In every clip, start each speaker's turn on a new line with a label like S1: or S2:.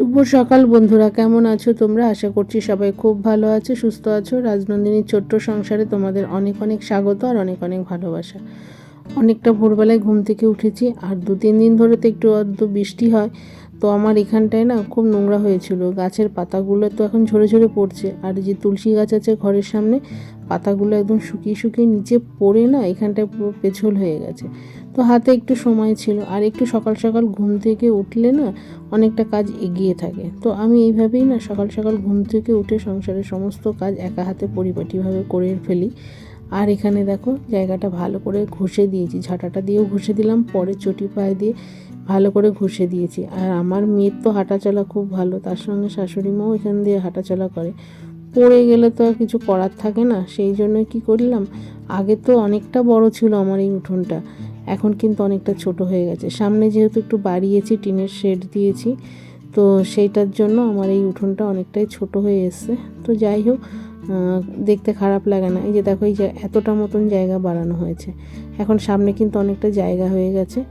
S1: শুভ সকাল বন্ধুরা, কেমন আছো তোমরা? আশা করছি সবাই খুব ভালো আছো, সুস্থ আছো। রাজনন্দিনীর ছোট্ট সংসারে তোমাদের অনেক অনেক স্বাগত আর অনেক অনেক ভালোবাসা। অনেকটা ভোরবেলায় ঘুম থেকে উঠেছি, আর দু তিন দিন ধরে তো একটু অর্ধ বৃষ্টি হয়। তো আমার এখানটায় না খুব নোংরা হয়েছিল। গাছের পাতাগুলো তো এখন ঝরে ঝরে পড়ছে। আর যে তুলসী গাছ আছে ঘরের সামনে, পাতাগুলো একদম শুকিয়ে শুকিয়ে নিচে পড়ে না এখানটায় পুরো পেছল হয়ে গেছে। তো হাতে একটু সময় ছিল। আর একটু সকাল সকাল ঘুম থেকে উঠলে না অনেকটা কাজ এগিয়ে থাকে। তো আমি এইভাবেই না সকাল সকাল ঘুম থেকে উঠে সংসারের সমস্ত কাজ একা হাতে পরিপাটিভাবে করে ফেলি। আর এখানে দেখো জায়গাটা ভালো করে ঘষে দিয়েছি। ঝাঁটাটা দিয়েও ঘষে দিলাম, পরে চটি পায়ে দিয়ে ভালো করে ঘষে দিয়েছি। আর আমার মেয়ের তো হাঁটাচলা খুব ভালো, তার সঙ্গে শাশুড়ি মাও এখান দিয়ে হাঁটাচলা করে। পড়ে গেলে তো আর কিছু করার থাকে না, সেই জন্য কি করলাম, আগে তো অনেকটা বড় ছিল আমার এই উঠোনটা, এখন কিন্তু অনেকটা ছোট হয়ে গেছে। সামনে যেহেতু একটু বাড়িয়েছি, টিনের শেড দিয়েছি, তো সেইটার জন্য আমার এই উঠোনটা অনেকটাই ছোট হয়ে এসছে। তো যাই হোক দেখতে খারাপ লাগে না। এই যে দেখো, এই যে এতটা মতন জায়গা বাড়ানো হয়েছে। এখন সামনে কিন্তু অনেকটা জায়গা হয়ে গেছে।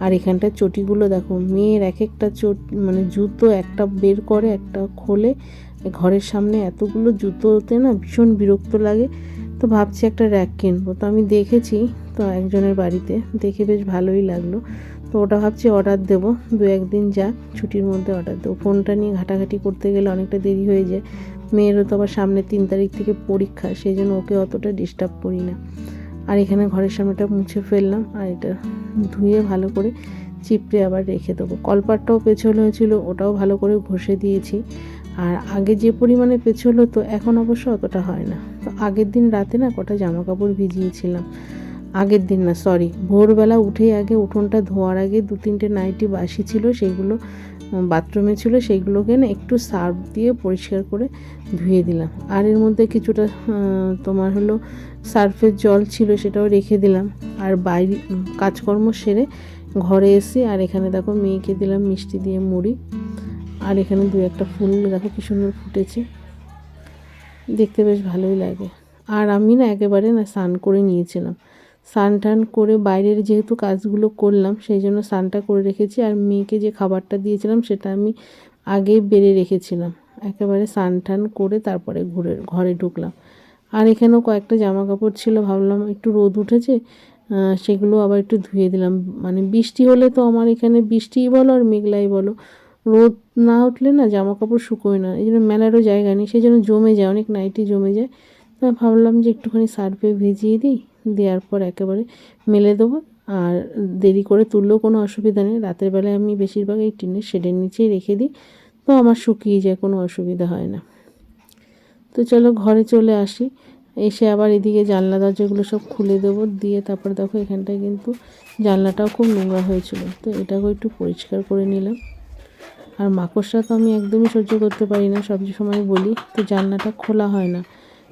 S1: আর এখানটার চটিগুলো দেখো, মেয়ের এক একটা চট মানে জুতো একটা বের করে, একটা খোলে। ঘরের সামনে এতগুলো জুতোতে না ভীষণ বিরক্ত লাগে। তো ভাবছি একটা র্যাক কিনবো। তো আমি দেখেছি, তো একজনের বাড়িতে। দেখে বেশ ভালোই লাগল। তো ওটা ভাবছি অর্ডার দেবো। দু একদিন যাক, ছুটির মধ্যে অর্ডার দেবো। ফোনটা নিয়ে ঘাটাঘাটি করতে গেলে অনেকটা দেরি হয়ে যায়। মেয়েরও তো আবার সামনে তিন তারিখ থেকে পরীক্ষা, সেই জন্য ওকে অতটা ডিস্টার্ব করি না। আর এখানে ঘরের সামনেটা মুছে ফেললাম, আর এটা ধুয়ে ভালো করে চিপড়ে আবার রেখে দেবো। কলপাটটাও পেছল হয়েছিল, ওটাও ভালো করে ঘষে দিয়েছি। আর আগে যে পরিমাণে পেছল হতো, এখন অবশ্য অতটা হয় না। তো আগের দিন রাতে না কটা জামা কাপড় ভিজিয়েছিলাম। আগের দিন না সরি ভোরবেলা উঠেই আগে উঠোনটা ধোয়ার আগে দু তিনটে নাইটি বাসি ছিল, সেইগুলো বাথরুমে ছিল, সেইগুলোকে না একটু সার্ফ দিয়ে পরিষ্কার করে ধুয়ে দিলাম। আর এর মধ্যে কিছুটা তোমার হলো সার্ফের জল ছিল সেটাও রেখে দিলাম। আর বাইরে কাজকর্ম সেরে ঘরে এসে, আর এখানে দেখো মেয়েকে দিলাম মিষ্টি দিয়ে মুড়ি। আর এখানে দু একটা ফুল, দেখো কি সুন্দর ফুটেছে। দেখতে বেশ ভালোই লাগে। আর আমি না একেবারে না স্নান করে নিয়েছিলাম। স্নান টান করে বাইরের যেহেতু কাজগুলো করলাম, সেই জন্য স্নানটা করে রেখেছি। আর মেয়েকে যে খাবারটা দিয়েছিলাম, সেটা আমি আগেই বেড়ে রেখেছিলাম। একেবারে স্নান টান করে তারপরে ঘুরে, ঘরে ঢুকলাম। আর এখানেও কয়েকটা জামা কাপড় ছিল, ভাবলাম একটু রোদ উঠেছে সেগুলো আবার একটু ধুয়ে দিলাম। মানে বৃষ্টি হলে তো আমার এখানে বৃষ্টিই বলো আর মেঘলাই বলো। রোদ না উঠলে না জামা কাপড় শুকোয় না, এই জন্য মেলারও জায়গা নেই, সেই জন্য জমে যায়, অনেক নাইটি জমে যায়। তো ভাবলাম যে একটুখানি সার্ফে ভিজিয়ে দিই। দেওয়ার পর একেবারে মেলে দেবো। আর দেরি করে তুললেও কোনো অসুবিধা নেই। রাতের বেলায় আমি বেশিরভাগ এই টিনের শেডের নিচেই রেখে দিই। তো আমার শুকিয়ে যায়, কোনো অসুবিধা হয় না। তো চলো ঘরে চলে আসি। এসে আবার এদিকে জানলা, দরজাগুলো সব খুলে দেবো। দিয়ে তারপর দেখো এখানটায় কিন্তু জানলাটাও খুব নোংরা হয়েছিল। তো এটাকেও একটু পরিষ্কার করে নিলাম। আর মাকড়সা তো আমি একদমই সহ্য করতে পারি না। সব সময় বলি, তো জানলাটা খোলা হয় না।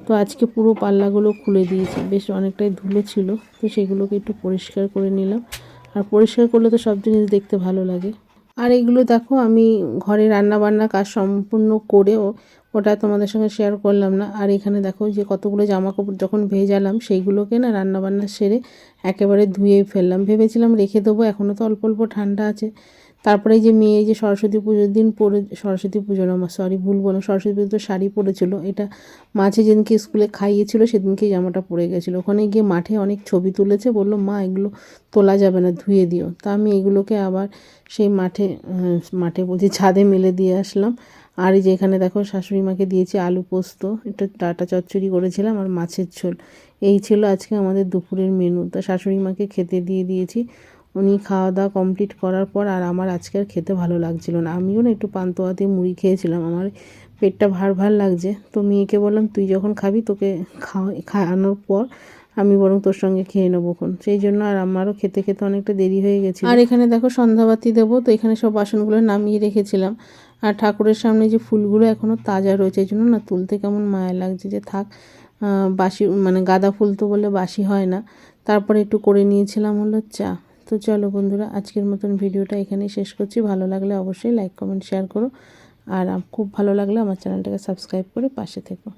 S1: তো আজকে পুরো পাল্লাগুলো খুলে দিয়েছি। বেশ অনেকটাই ধুলো ছিল, তো সেগুলোকে একটু পরিষ্কার করে নিলাম। আর পরিষ্কার করলে তো সব জিনিস দেখতে ভালো লাগে। আর এগুলো দেখো, আমি ঘরে রান্না বান্না কাজ সম্পূর্ণ করেও ওটা তোমাদের সঙ্গে শেয়ার করলাম না। আর এখানে দেখো যে কতগুলো জামা কাপড় যখন ভেজালাম, সেইগুলোকে না রান্নাবান্না সেরে একেবারে ধুয়ে ফেললাম। ভেবেছিলাম রেখে দেবো এখনও তো অল্প অল্প ঠান্ডা আছে। তারপরে যে মেয়ে যে সরস্বতী পুজোর দিন পরে, সরস্বতী পুজো না সরি ভুল বলো সরস্বতী পুজো শাড়ি পরেছিল। এটা মাঝে যেদিনকে স্কুলে খাইয়েছিল সেদিনকে জামাটা পরে গেছিল। ওখানে গিয়ে মাঠে অনেক ছবি তুলেছে, বলল, মা, এগুলো তোলা যাবে না, ধুয়ে দিও। তা আমি এগুলোকে আবার সেই মাঠে মাঠে বলছি ছাদে মেলে দিয়ে আসলাম। আর এই যে এখানে দেখো, শাশুড়ি মাকে দিয়েছি আলু পোস্ত। একটু টাটা চচ্চড়ি করেছিলাম আর মাছের ঝোল। এই ছিল আজকে আমাদের দুপুরের মেনু তা শাশুড়ি মাকে খেতে দিয়ে দিয়েছি। উনি খাওয়া দাওয়া কমপ্লিট করার পর আর আমার আজকে আর খেতে ভালো লাগছিল না। আমিও না একটু পান্তোয়া দিয়ে মুড়ি খেয়েছিলাম। আমার পেটটা ভার ভার লাগছে। তো মেয়েকে বললাম, তুই যখন খাবি তোকে খাওয়া, খাওয়ানোর পর আমি বরং তোর সঙ্গে খেয়ে নেব খন সেই জন্য আর আমারও খেতে খেতে অনেকটা দেরি হয়ে গেছে আর এখানে দেখো সন্ধ্যাবাতি দেবো, তো এখানে সব বাসনগুলো নামিয়ে রেখেছিলাম। আর ঠাকুরের সামনে যে ফুলগুলো এখনও তাজা রয়েছে, এই জন্য না তুলতে কেমন মায়া লাগছে যে থাক বাসি মানে গাঁদা ফুল তো বলে বাসি হয় না। তারপরে একটু করে নিয়েছিলাম হলো চা। তো চলো বন্ধুরা, আজকের মতন ভিডিওটা এখানেই শেষ করছি। ভালো লাগলে অবশ্যই লাইক কমেন্ট শেয়ার করো। আর খুব ভালো লাগলে আমার চ্যানেলটাকে সাবস্ক্রাইব করে পাশে থেকো।